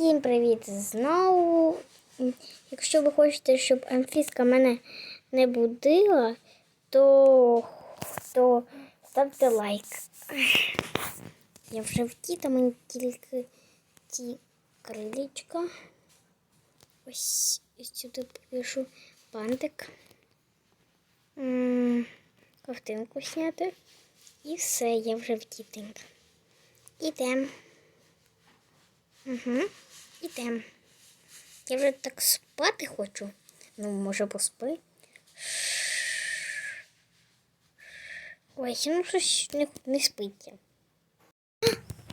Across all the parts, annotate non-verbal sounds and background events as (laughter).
Всім привіт знову. Якщо ви хочете, щоб Амфіска мене не будила, то, то ставте лайк. Я вже втіта, мені тільки ті крилечка. Ось ось сюди повішу бантик. М, Ковтинку зняти. І все, я вже втітенька. Ідем. Угу. Ідем. Я вже так спати хочу. Ну, може, поспи. Ой, ну щось не, не спиться.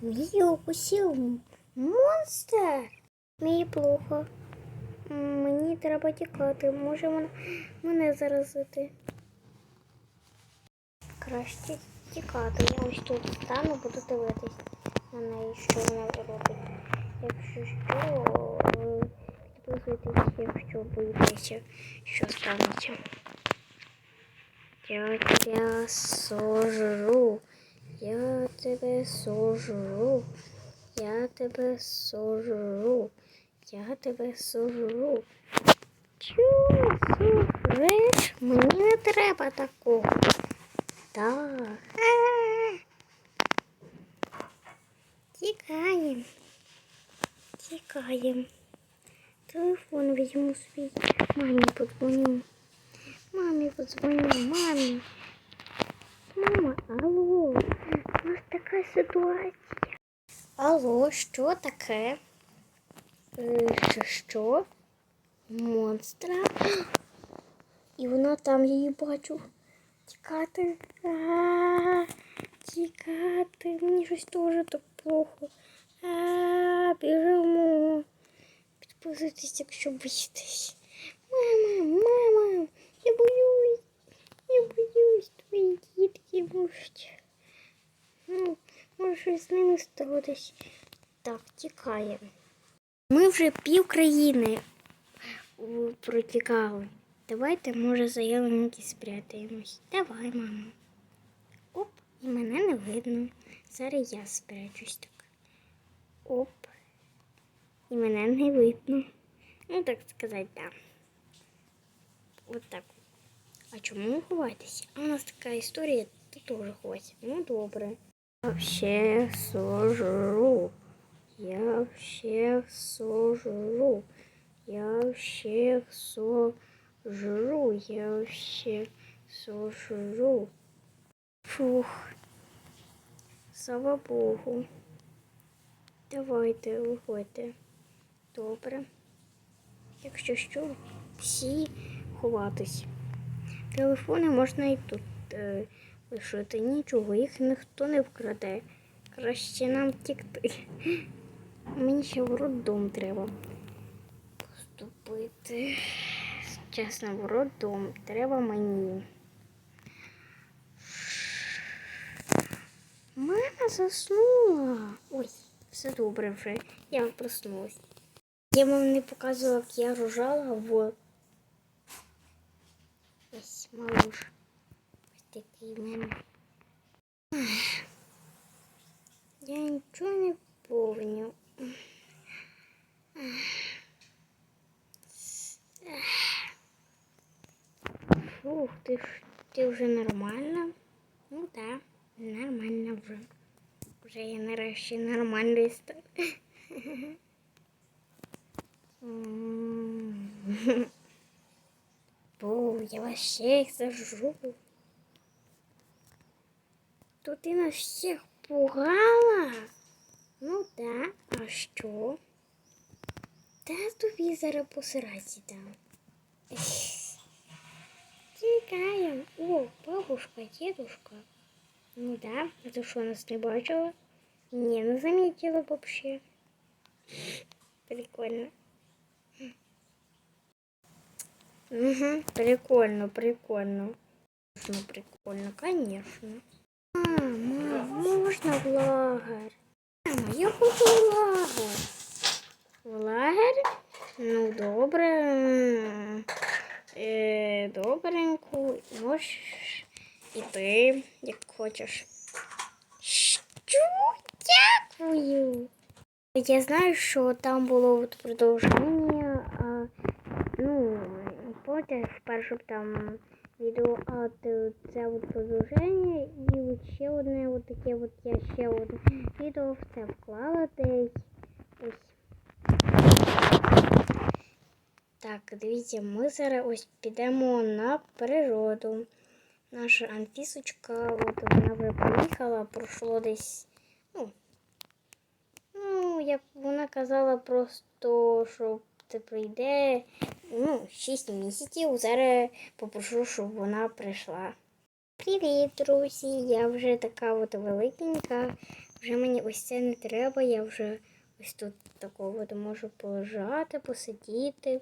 Мій укусив монстр. Мені плохо. Мені треба тікати. Може вона мене заразити. Краще тікати. Я ось тут стану, буду дивитись на неї, що вона робить. Якщо що, е, підписуйтесь, якщо боїтеся, що станеться. Я тебе сожру. Я тебе сожру. Я тебе сожру. Я тебе сожру. Чого сожреш? Мені не треба такого. Так. Тікаємо. Тікаємо. Телефон візьму свій. Мамі подзвоню. Мамі подзвоню, мамі. Мама, алло, у нас така ситуація. Алло, що таке? Е, Що, що? Монстра? І вона там її бачу. Тікати. А, Тікати. Мені щось теж так плохо. Біжимо. Підписуйтесь, якщо боїтесь. Мама, мама, я боюсь. Я боюсь, твої дітки можуть. Ну, може з ними статись. Так, тікаємо. Ми вже пів країни протікали. Давайте, може, за ялинки спрятаємось. Давай, мама. Оп, і мене не видно. Зараз я спрячусь. Оп. І мене не видно. Ну, так сказати. Да. От так. А чому ховатися? А у нас така історія, ти теж ховайся. Ну, добре. Я всіх сожру. Я всіх сожру. Я всіх сожру. Я всіх сожру. Фух. Слава Богу. Давайте, виходьте. Добре. Якщо що, всі ховатись. Телефони можна і тут е, лишити. Нічого, їх ніхто не вкраде. Краще нам тікти. (gasps) Мені ще в роддом треба поступити. Чесно, в роддом треба мені. Мама заснула. Ой, все добре вже. Я проснулась. Я вам не показувала, як я рожала, вот. Ось малыш. Ось такий в мене. Я нічого не помню. Фух, ти, ти вже нормальна? Ну так, да, нормально вже. Вже я нарешті М. Бо я вас всіх зажру. То ти нас всіх пугала? Ну да, а що? Та тобі зараз посирати дам. Ех. Тікаємо. О, бабушка, дедушка. Ну да, а ти що нас не бачила? Не, не заметила вообще. Прикольно. Угу, прикольно, прикольно. Ну, прикольно, конечно. Мама, можно в лагерь? Мама, я хочу в лагерь. В лагерь? Ну, добре. Е, добренько. Можеш іти, як хочеш. Що? Дякую. я знаю, що там було от продовження. А, ну, потім в першому там відео, а це от продовження, і от ще одне от таке от я ще одне відео в це вклала десь. Ось. Так, дивіться, ми зараз ось підемо на природу. Наша Анфісочка, от вона вже поїхала, пройшло десь, ну, ну, як вона казала, просто, що це прийде, ну, 6 місяців. Зараз попрошу, щоб вона прийшла. Привіт, друзі! Я вже така от великенька. Вже мені ось це не треба. Я вже ось тут такого можу полежати, посидіти.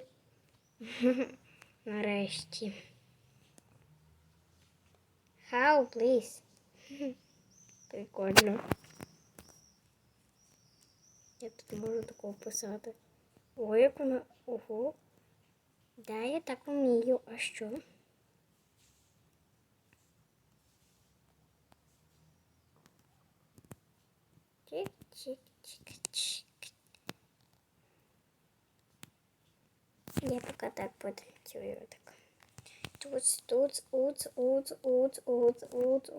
(laughs) Нарешті. How, please? (laughs) Прикольно. Я тут можу такого писати. Ой, як вона. Ого. Да, я так вмію. А що? Чик-чик-чик-чик. Я пока так потанцюю так. Туц, уц, уц, уц, уц, уц, уц, уц,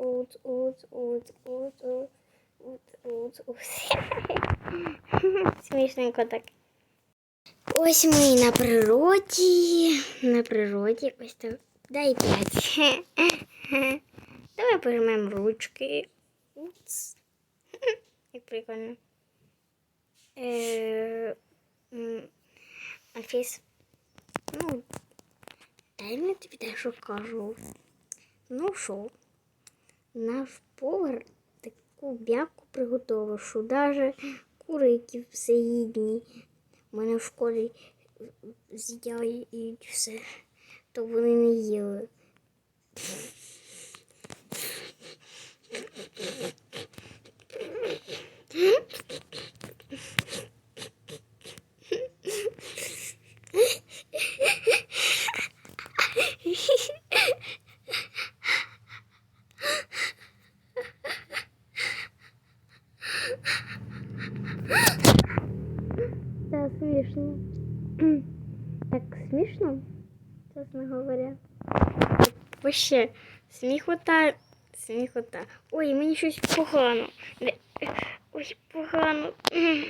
уц, уц, уц, уц, уц, уц. Смішненько так. Ось ми на природі. На природі. Ось так. Дай п'ять. Давай пожмемо ручки. Уц. Як прикольно. Е, Анфіс. Ну, дай мені тобі дещо кажу. Ну що, наш повар таку бяку приготував, що навіть курики всеїдні. У мене в школі з'їдають все, то вони не їли. (laughs) Це смішно. (clears throat) Так смішно, чесно говоря. Вообще, сміхота, сміхота. Ой, мені щось погано. Ой, погано. (clears throat)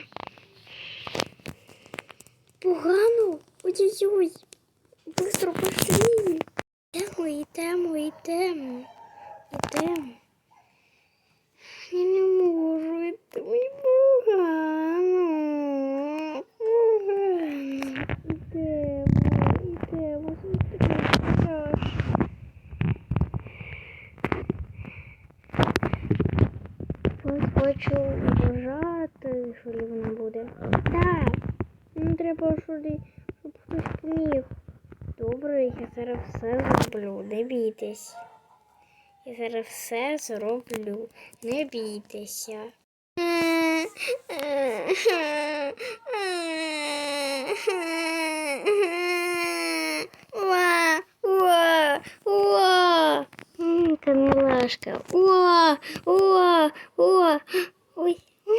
Погано? Ой-ой-ой. Быстро пошли. Йдемо, йдемо, йдемо. Йдемо. Я не можу йти. Ой, погано. Погано. Йдемо, йдемо. Зустрічаш. Ось хочу вважати, що вона буде. Так, не треба, щоб хтось поміг. Добре, я зараз все зроблю, не бійтесь. Я зараз все зроблю, не бійтеся. (laughs) Камилашка. Уа, уа, уа. Ой, м,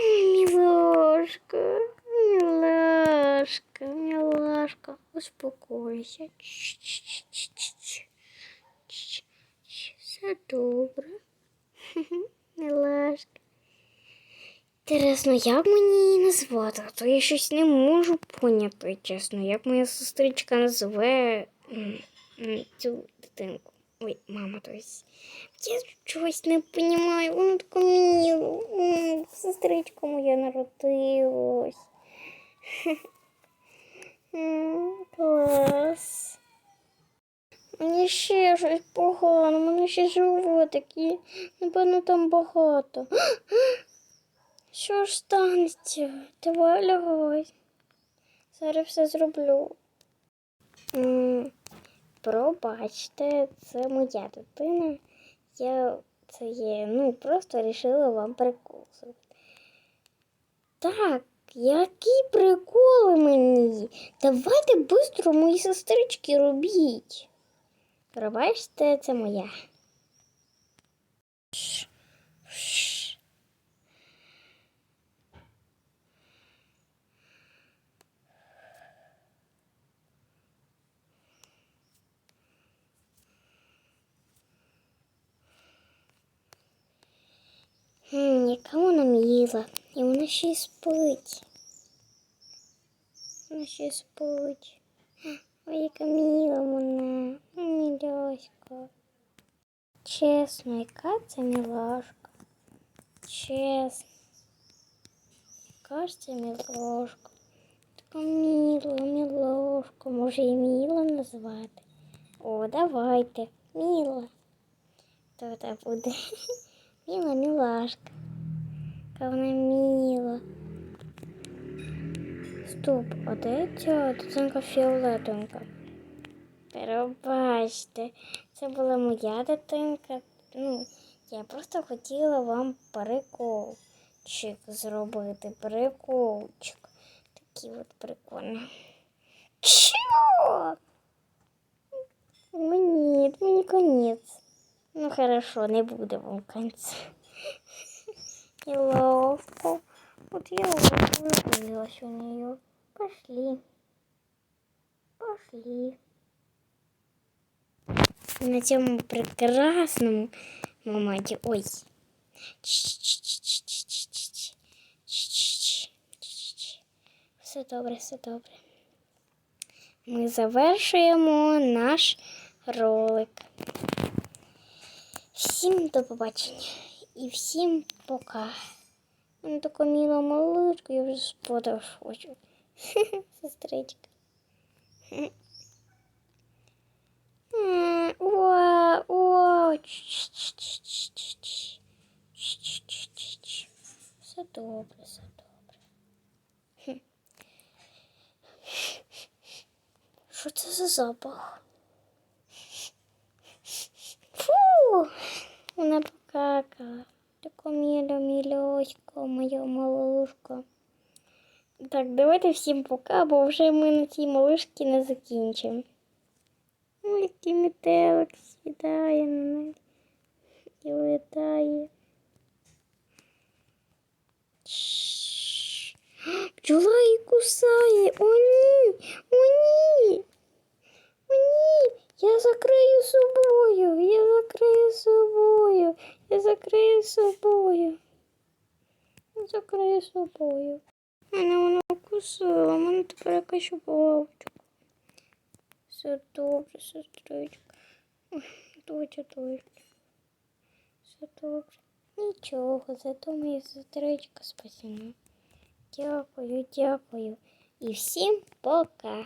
милашка, милашка. Успокойся. Ч-ч-ч-ч-ч. Все добре. (laughs) Милашка. Інтересно, як мені її назвати? А то я щось не можу поняти, чесно, як моя сестричка м, цю дитинку. Ой, мама, то есть. Я чогось не розумію, вона така мила. Сестричка моя народилась. (laughs) Клас. Мені ще щось погано, мене ще животик є. Напевно, там багато. (gasps) Що ж станеться? Давай лягай. Зараз все зроблю. Пробачте, це моя дитина. Я це є, ну, просто вирішила вам прикол. Так, які приколи мені? Давайте швидко мої сестрички робіть. Пробачте, це моя. яка вона міла. І вона ще й спить. Вона ще й спить. Ой, яка міла вона. Міляська. Чесно, яка це мілашка. Чесно. Яка ж це мілашка. Така міла, мілашка. Може і міла назвати. О, давайте. Міла. То це буде. (laughs) Міла, мілашка. Яка вона міла. Стоп, а де ця дитинка фіолетовенька? Пробачте, це була моя дитинка. Ну, я просто хотіла вам приколчик зробити. Приколчик. Такий от прикольний. Чого? Мені, мені конець. Ну хорошо, не буде вам конца. Неловко. (laughs) Вот я уже влюбилась в нее. Пошли. Пошли. На цьому прекрасному моменті. Ой. Все добре, все добре. Ми завершуємо наш ролик. Всім до побачення і всім пока. Вона така міла малышка, я вже спати хочу. (laughs) Сестричка. М, О, о, Ч-ч-ч-ч-ч-ч. Ч-ч-ч-ч-ч. Все добре, все добре. Хм. Що це за запах? Фу, Вона покакала. Така міля, мільоська, моя малышка. Так, давайте всім пока, бо вже ми на цій малышці не закінчимо. Ой, який метелик сідає на неї і летає. Бджола її кусає. О, ні! О, ні! О, ні! Я закрию собою, я закрию собою, я закрию собою. Я закрию собою. Мене вона вкусила, мене тепер якась бабочка. Все добре, сестричка. Доча, доча. Все добре. Нічого, зато моя сестричка спасена. Дякую, дякую. І всім пока.